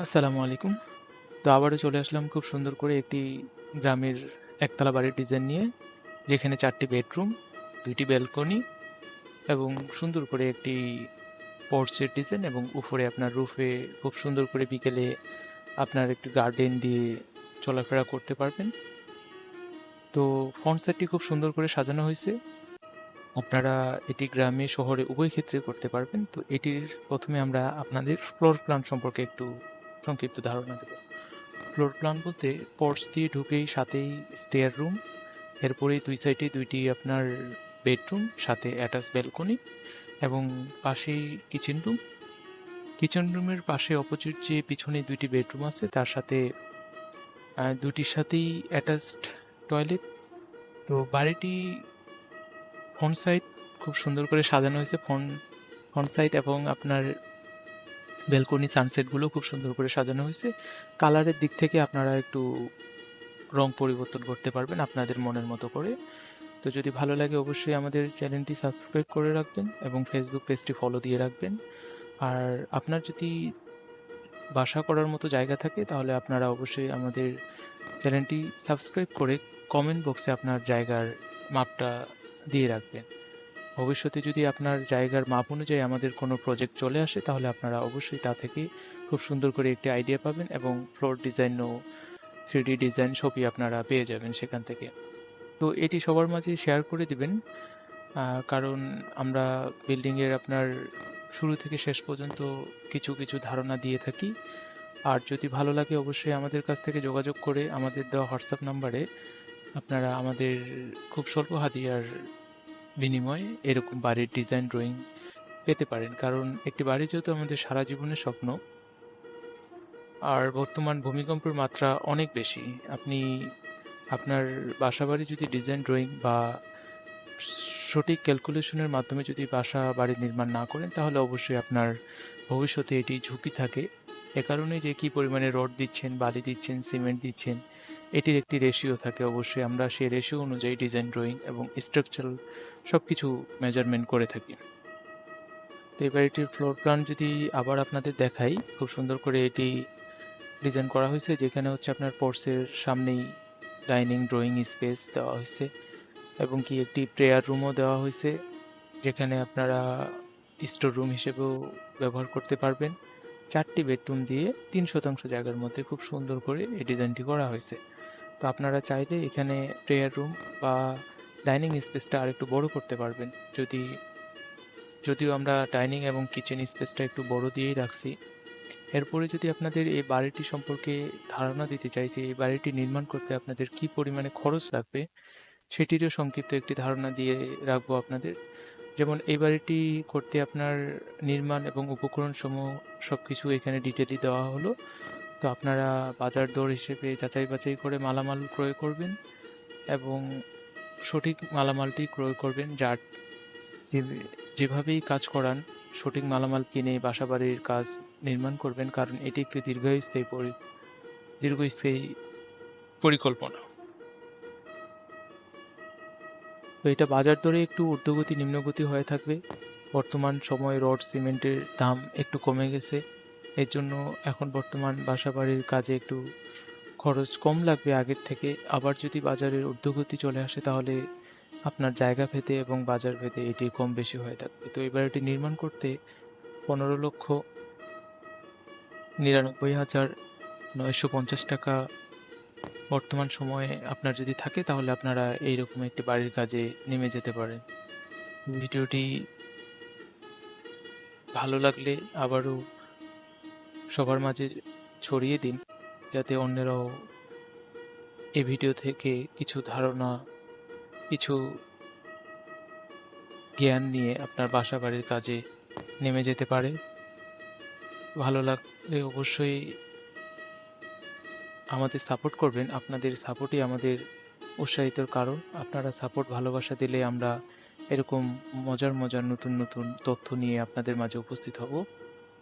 আসসালামু আলাইকুম। তো আবারও চলে আসলাম খুব সুন্দর করে একটি গ্রামের একতলা বাড়ির ডিজাইন নিয়ে, যেখানে চারটি বেডরুম দুইটি ব্যালকনি এবং সুন্দর করে একটি পোর্চের ডিজাইন এবং উপরে আপনার রুফে খুব সুন্দর করে বিকেলে আপনার একটি গার্ডেন দিয়ে চলাফেরা করতে পারবেন। তো ফ্রন্ট সাইডটি খুব সুন্দর করে সাজানো হয়েছে। আপনারা এটি গ্রামে, শহরে উভয় ক্ষেত্রে করতে পারবেন। তো এটির প্রথমে আমরা আপনাদের ফ্লোর প্ল্যান সম্পর্কে একটু সংক্ষিপ্ত ধারণা দেব। ফ্লোর প্ল্যান বলতে পর্স দিয়ে ঢুকেই সাথেই স্টেয়ার রুম এরপরেই দুই সাইডে দুইটি আপনার বেডরুম সাথে অ্যাটাচ ব্যালকনি এবং পাশেই কিচেন রুম কিচেন রুমের পাশে অপোজিট যে পিছনে দুইটি বেডরুম আছে, তার সাথে দুটির সাথেই অ্যাটাচড টয়লেট তো বাড়িটি ফ্রন্ট সাইড খুব সুন্দর করে সাজানো হয়েছে ফ্রন্ট ফ্রন্ট সাইড এবং আপনার বেলকনি সানসেটগুলো খুব সুন্দর করে সাজানো হয়েছে। কালারের দিক থেকে আপনারা একটু রং পরিবর্তন করতে পারবেন আপনাদের মনের মতো করে। তো যদি ভালো লাগে অবশ্যই আমাদের চ্যানেলটি সাবস্ক্রাইব করে রাখবেন এবং ফেসবুক পেজটি ফলো দিয়ে রাখবেন। আর আপনার যদি বাসা করার মতো জায়গা থাকে তাহলে আপনারা অবশ্যই আমাদের চ্যানেলটি সাবস্ক্রাইব করে কমেন্ট বক্সে আপনার জায়গার মাপটা দিয়ে রাখবেন। ভবিষ্যতে যদি আপনার জায়গার মাপ অনুযায়ী আমাদের কোনো প্রজেক্ট চলে আসে, তাহলে আপনারা অবশ্যই তা থেকে খুব সুন্দর করে একটি আইডিয়া পাবেন এবং ফ্লোর ডিজাইন ও থ্রি ডিজাইন ছবি আপনারা পেয়ে যাবেন সেখান থেকে। তো এটি সবার মাঝে শেয়ার করে দিবেন কারণ আমরা বিল্ডিংয়ের আপনার শুরু থেকে শেষ পর্যন্ত কিছু কিছু ধারণা দিয়ে থাকি। আর যদি ভালো লাগে অবশ্যই আমাদের কাছ থেকে যোগাযোগ করে আমাদের দেওয়া হোয়াটসঅ্যাপ নাম্বারে আপনারা আমাদের খুব স্বল্প হাতিয়ার বিনিময়ে এরকম বাড়ির ডিজাইন ড্রয়িং পেতে পারেন। কারণ একটি বাড়ি যেহেতু আমাদের সারা জীবনের স্বপ্ন, আর বর্তমান ভূমিকম্পের মাত্রা অনেক বেশি, আপনি আপনার বাসা বাড়ি যদি ডিজাইন ড্রয়িং বা সঠিক ক্যালকুলেশনের মাধ্যমে যদি বাসা বাড়ি নির্মাণ না করেন, তাহলে অবশ্যই আপনার ভবিষ্যতে এটি ঝুঁকি থাকে। এ কারণে যে কী পরিমাণে রড দিচ্ছেন, বালি দিচ্ছেন সিমেন্ট দিচ্ছেন এটির একটি রেশিও থাকে অবশ্যই। আমরা সেই রেশিও অনুযায়ী ডিজাইন ড্রয়িং এবং স্ট্রাকচারাল সব কিছু মেজারমেন্ট করে থাকি। তো এবার এটির ফ্লোর প্ল্যান যদি আবার আপনাদের দেখাই, খুব সুন্দর করে এটি ডিজাইন করা হয়েছে, যেখানে হচ্ছে আপনার পোর্সের সামনেই ডাইনিং ড্রয়িং স্পেস দেওয়া হয়েছে এবং কি একটি প্রেয়ার রুমও দেওয়া হয়েছে, যেখানে আপনারা স্টোর রুম হিসেবেও ব্যবহার করতে পারবেন। চারটি বেডরুম দিয়ে তিন শতাংশ জায়গার মধ্যে খুব সুন্দর করে এই ডিজাইনটি করা হয়েছে। তো আপনারা চাইলে এখানে প্রেয়ার রুম বা ডাইনিং স্পেসটা আর একটু বড় করতে পারবেন। যদি, যদিও আমরা ডাইনিং এবং কিচেন স্পেসটা একটু বড় দিয়েই রাখছি। এরপরে যদি আপনাদের এই বাড়িটি সম্পর্কে ধারণা দিতে চাই যে এই বাড়িটি নির্মাণ করতে আপনাদের কি পরিমাণে খরচ লাগবে, সেটিরও সংক্ষিপ্ত একটি ধারণা দিয়ে রাখব আপনাদের। যেমন এই বাড়িটি করতে আপনার নির্মাণ এবং উপকরণ সমূহ সব কিছু এখানে ডিটেলই দেওয়া হলো। তো আপনারা বাজার দর হিসেবে যাচাই বাছাই করে মালামাল ক্রয় করবেন এবং সঠিক মালামালটি ক্রয় করবেন যার যেভাবেই কাজ করান, সঠিক মালামাল কিনে বাসাবাড়ির কাজ নির্মাণ করবেন, কারণ এটি একটি দীর্ঘস্থায়ী পরি, দীর্ঘস্থায়ী পরিকল্পনা। তো এটা বাজার দরে একটু ঊর্ধ্বগতি, নিম্নগতি হয়ে থাকবে। বর্তমান সময়ে রড, সিমেন্টের দাম একটু কমে গেছে। এর জন্য এখন বর্তমান বাসা বাড়ির কাজে একটু খরচ কম লাগবে আগের থেকে। আবার যদি বাজারের ঊর্ধ্বগতি চলে আসে তাহলে আপনার জায়গা ভেদে এবং বাজার ভেদে এটি কম বেশি হয়ে থাকবে। তো এবার এটি নির্মাণ করতে পনেরো লক্ষ নিরানব্বই হাজার নয়শো পঞ্চাশ টাকা বর্তমান সময়ে আপনার যদি থাকে তাহলে আপনারা এইরকম একটি বাড়ির কাজে নেমে যেতে পারেন। ভিডিওটি ভালো লাগলে আবারও সবার মাঝে ছড়িয়ে দিন, যাতে অন্যরাও এই ভিডিও থেকে কিছু ধারণা, কিছু জ্ঞান নিয়ে আপনার বাসা বাড়ির কাজে নেমে যেতে পারে। ভালো লাগলে অবশ্যই আমাদের সাপোর্ট করবেন। আপনাদের সাপোর্টই আমাদের উৎসাহিতর কারণ। আপনারা সাপোর্ট, ভালোবাসা দিলে আমরা এরকম মজার মজার নতুন নতুন তথ্য নিয়ে আপনাদের মাঝে উপস্থিত হব।